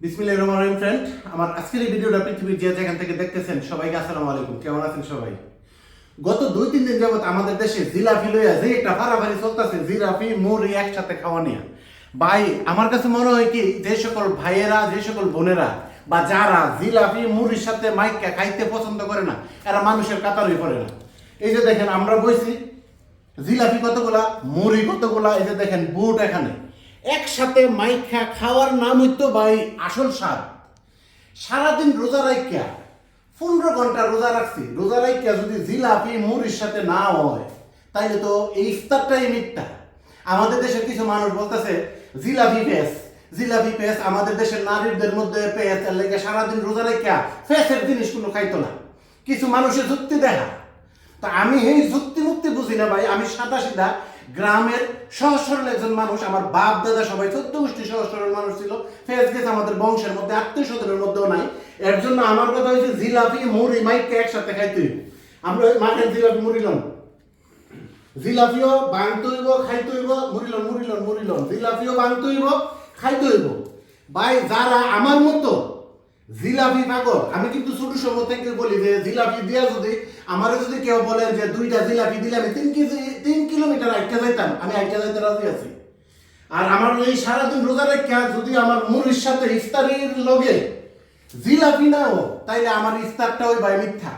বিসমিল্লাহির রহমানির রহিম ফ্রেন্ড আমার আজকের এই ভিডিওটা পৃথিবীর যে যেখান থেকে দেখতেছেন, সবাইকে আসসালামু আলাইকুম। কেমন আছেন সবাই? গত দুই, তিন দিন যাবত আমাদের দেশে জিলাপি লইয়া যে একটা ফারাফারি চলতেছে, জিলাপি, মুড়ি একসাথে খাওয়া নিয়ে। ভাই, আমার কাছে মনে হয় কি, যে সকল ভাইয়েরা, যে সকল বোনেরা বা যারা জিলাপি, মুড়ির সাথে মাইকা খাইতে পছন্দ করে না, এরা মানুষের কাতারই পড়ে না। এই যে দেখেন, আমরা বইছি, জিলাপি কতগুলা, মুড়ি কতগুলা, এই যে দেখেন, বুট এখানে। একসাথে মাইখা খাওয়ার নাম হইতো ভাই আসল স্বাদ সারাদিন রোজা রাইকা পনেরো ঘণ্টা রোজা রাখছি। রোজা রাইকা যদি জিলাপি মুড়ির সাথে না হয়, তাইলে তো এই ইফতারটাই মিথ্যা। আমাদের দেশের কিছু মানুষ বলতেছে, জিলাপি পেস জিলাপি পেস আমাদের দেশের নারীদের মধ্যে পেস এর লেগে সারাদিন রোজা রাইকা ফেসের জিনিস কোনো খাইতো না। কিছু মানুষের যুক্তি দেখা। তা আমি এই যুক্তি মুক্তি বুঝি না ভাই, আমি সাদা সিধা গ্রামের সহজ একজন মানুষ, আমার বাপ, দাদা সবাই চোদ্দ গোষ্ঠী সহজ মানুষ ছিল। ফেস গেছে আমাদের বংশের মধ্যে, আত্মীয় স্বজনের মধ্যেও নাই। এর জন্য আমার কথা হয়েছে, জিলাপি, মুড়ি মাইককে একসাথে খাইতে। আমরা মাঠের জিলাপি মুড়িলাম জিলাপিও জিলাপিও ভাই, যারা আমার মতো জিলাপি পাগল, আমি কিন্তু ছোট সময় থেকে বলি যে, জিলাপি দিয়া যদি আমারও যদি কেউ বলেন যে, দুইটা জিলাপি দিলে আমি তিন কেজি, তিন কিলোমিটার আইটা যাইতাম, আমি আইটা যাইতে রাজি আছি। আর আমার এই সারাদিন রোজা রেখা যদি আমার মুড়ির সাথে ইফতারির লগে জিলাপি না হোক তাইলে আমার ইফতারটা ওই ভাই মিথ্যা।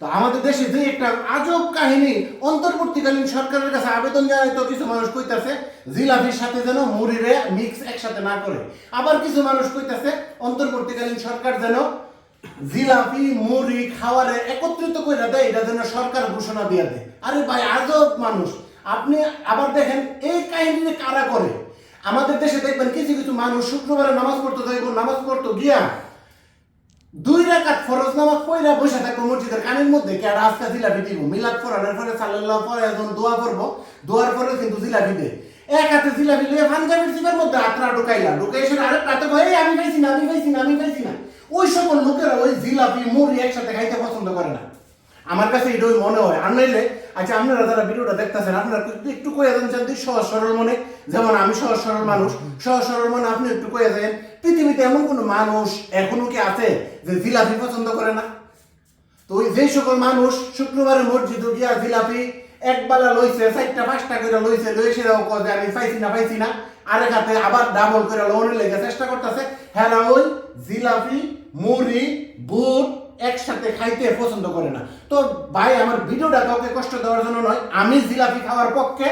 তো আমাদের দেশে যে একটা আজব কাহিনী, অন্তর্বর্তীকালীন সরকারের কাছে আবেদন জানাই তো কিছু মানুষ কইতাছে, জিলাপির সাথে যেন মুড়িরে মিক্স একসাথে না করে। আবার কিছু মানুষ কইতাছে, অন্তর্বর্তীকালীন সরকার যেন জিলাপি, মুড়ি খাওয়ারে একত্রিত করে দেয়, এটা যেন সরকার ঘোষণা দিয়ে দেয়। আরে ভাই, আজব মানুষ। আপনি আবার দেখেন, এই কাহিনী কারা করে? আমাদের দেশে দেখবেন কিছু কিছু মানুষ শুক্রবারে নামাজ পড়তে যাইব নামাজ পড়তো গিয়া দুই রাকাত ফরজ নামাজ পড়া বসে থাকব মসজিদের কানের মধ্যে, কে আজকে জিলাপি দিব? মিলাদ পড়ানোর পরে সাল্লাল্লাহ পরে একজন দোয়া করব, দোয়ার পরে কিন্তু জিলাপি দে এক হাতে জিলাপি লিয়ে পাঞ্জাবির জিপের মধ্যে আত্রা ঢুকাইলা ঢুকাই এসে আরেক রাতে কয় আমি পাইছি না, আমি পাইছি না, আমি পাইছি না। ওই সকল লোকেরা ওই জিলাপি মুড়ি একসাথে খাইতে পছন্দ করে না। আমার কাছে এটাই মনে হয়। আর নইলে আচ্ছা আপনারা যারা ভিডিওটা দেখতেছেন, আপনারা একটু কয়ে দেন চান সহজ সরল মনে। যেমন আমি সহজ সরল মানুষ, সহজ সরল মনে আপনি একটু কয়ে দেন, পৃথিবীতে এমন কোনো মানুষ এখনও কি আছে যে জিলাপি পছন্দ করে না? তো ওই যে সকল মানুষ শুক্রবারে মসজিদে গিয়া জিলাপি এক বেলা লইছে, চারটা, পাঁচটা করে লইছে লই সেরাও কয় আমি পাইছি না পাইছি না। আরেক হাতে আবার ডাবল করে লোনের লেগে চেষ্টা করতেছে হ্যাঁ ওই জিলাপি, মুড়ি, বুট একসাথে খাইতে পছন্দ করে না। তো ভাই, আমার ভিডিওটা কাউকে কষ্ট দেওয়ার জন্য নয়। আমি জিলাপি খাওয়ার পক্ষে,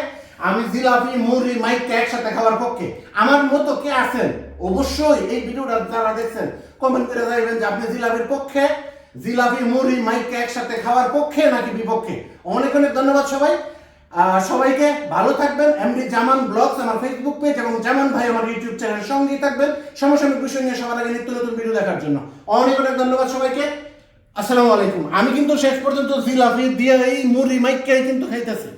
আমি জিলাপি, মুড়ি মাইককে একসাথে খাওয়ার পক্ষে। আমার মতো কে আছেন? অবশ্যই এই ভিডিওটা যারা দেখছেন কমেন্ট করে যাইবেন যে আপনি জিলাপির পক্ষে, জিলাপি, মুড়ি মাইককে একসাথে খাওয়ার পক্ষে নাকি বিপক্ষে? অনেক অনেক ধন্যবাদ সবাই। সবাইকে ভালো থাকবেন। এমডি জামান ব্লগস আমার ফেসবুক পেজ এবং জামান ভাই আমার ইউটিউব চ্যানেল সঙ্গেই থাকবেন। সমসাময়িক বিষয় নিয়ে সবার আগে নিত্য নতুন ভিডিও দেখার জন্য। অনেক অনেক ধন্যবাদ সবাইকে। আসসালামু আলাইকুম। আমি কিন্তু শেষ পর্যন্ত জিলাপি দিয়ে এই মুড়ি মাইকাই কিন্তু খাইতেছি।